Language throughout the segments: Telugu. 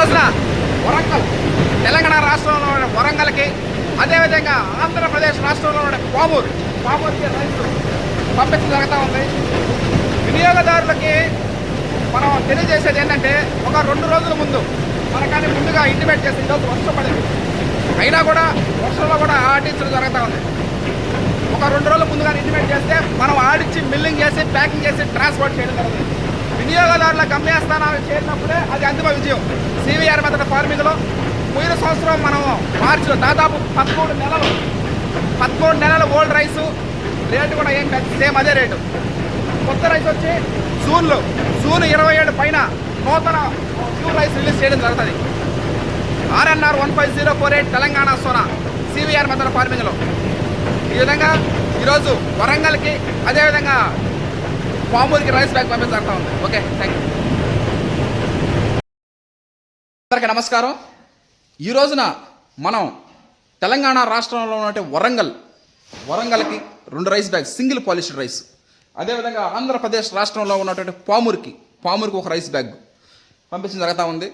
రోజున వరంగల్ తెలంగాణ రాష్ట్రంలో ఉన్న వరంగల్కి అదేవిధంగా ఆంధ్రప్రదేశ్ రాష్ట్రంలో ఉన్న పామూరు పామూరుకి రైతులు పంపించడం జరుగుతూ ఉంది. వినియోగదారులకి మనం తెలియజేసేది ఏంటంటే ఒక రెండు రోజుల ముందు మనకాన్ని ముందుగా ఇంటిమేట్ చేసి ఈరోజు వర్షం పడింది. అయినా కూడా వర్షంలో కూడా ఆడించడం జరుగుతూ ఉంది. ఒక రెండు రోజుల ముందుగా ఇంటిమేట్ చేస్తే మనం ఆడిచ్చి మిల్లింగ్ చేసి ప్యాకింగ్ చేసి ట్రాన్స్పోర్ట్ చేయడం జరుగుతుంది. వినియోగదారుల గమ్యస్థానాలు చేరినప్పుడే అది అంతిమ విజయం. సివిఆర్ మెథడ్ ఫార్మింగ్లో పోయిన సంవత్సరం మనం మార్చిలో దాదాపు పదమూడు నెలలు పదమూడు నెలల ఓల్డ్ రైసు రేటు కూడా ఏం పెద్ద సేమ్ అదే రేటు. కొత్త రైస్ వచ్చి జూన్లో జూన్ ఇరవై ఏడు పైన నూతన న్యూ రైస్ రిలీజ్ చేయడం జరుగుతుంది. RNR one five zero four eight Telangana Sona CVR method ఫార్మింగ్లో. ఈ విధంగా ఈరోజు వరంగల్కి అదేవిధంగా పామూరుకి రైస్ బ్యాగ్ పంపించడం ఉంది ఓకే థ్యాంక్ యూ అందరికీ నమస్కారం. ఈ రోజున మనం తెలంగాణ రాష్ట్రంలో ఉన్నటువంటి వరంగల్ వరంగల్కి రెండు rice bags single polished rice అదేవిధంగా ఆంధ్రప్రదేశ్ రాష్ట్రంలో ఉన్నటువంటి పామురికి పామురికి ఒక రైస్ బ్యాగ్ పంపించడం జరుగుతూ ఉంది.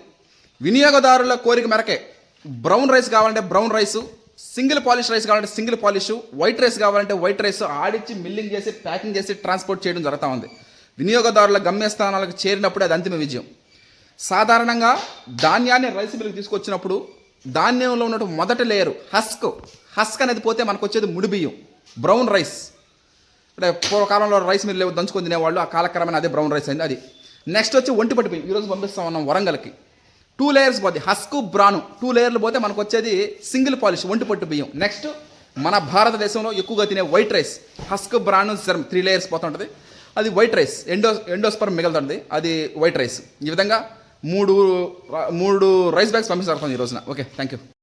వినియోగదారుల కోరిక మేరకే బ్రౌన్ రైస్ కావాలంటే brown rice single polish rice కావాలంటే సింగిల్ పాలిష్ వైట్ రైస్ కావాలంటే వైట్ రైస్ ఆడిచ్చి మిల్లింగ్ చేసి ప్యాకింగ్ చేసి ట్రాన్స్పోర్ట్ చేయడం జరుగుతూ ఉంది. వినియోగదారుల గమ్యస్థానాలకు చేరినప్పుడు అది అంతిమ విజయం. సాధారణంగా ధాన్యాన్ని రైస్ మిల్కి తీసుకొచ్చినప్పుడు ధాన్యంలో ఉన్నటువంటి మొదటి లేయరు హస్క్. హస్క్ అనేది పోతే మనకు వచ్చేది ముడి బియ్యం బ్రౌన్ రైస్. అంటే పూర్వకాలంలో రైస్ మిల్లు దంచుకొని తినేవాళ్ళు ఆ కాలక్రమేణా అదే బ్రౌన్ రైస్ అయింది అది. నెక్స్ట్ వచ్చి ఒంటిపట్టి బియ్యం ఈరోజు పంపిస్తాం ఉన్నాం వరంగల్కి. టూ లేయర్స్ పోతే హస్క్ బ్రాను. టూ లేయర్లు పోతే మనకు వచ్చేది సింగిల్ పాలిష్ ఒంటిపట్టు బియ్యం. నెక్స్ట్ మన భారతదేశంలో ఎక్కువగా తినే white rice husk bran serum three layers పోతుంటుంది అది వైట్ రైస్ ఎండో ఎండోస్పర్ మిగులుతుంది అది వైట్ రైస్ ఈ విధంగా మూడు మూడు రైస్ బ్యాగ్స్ పంపిస్తారు ఈ రోజున. Okay thank you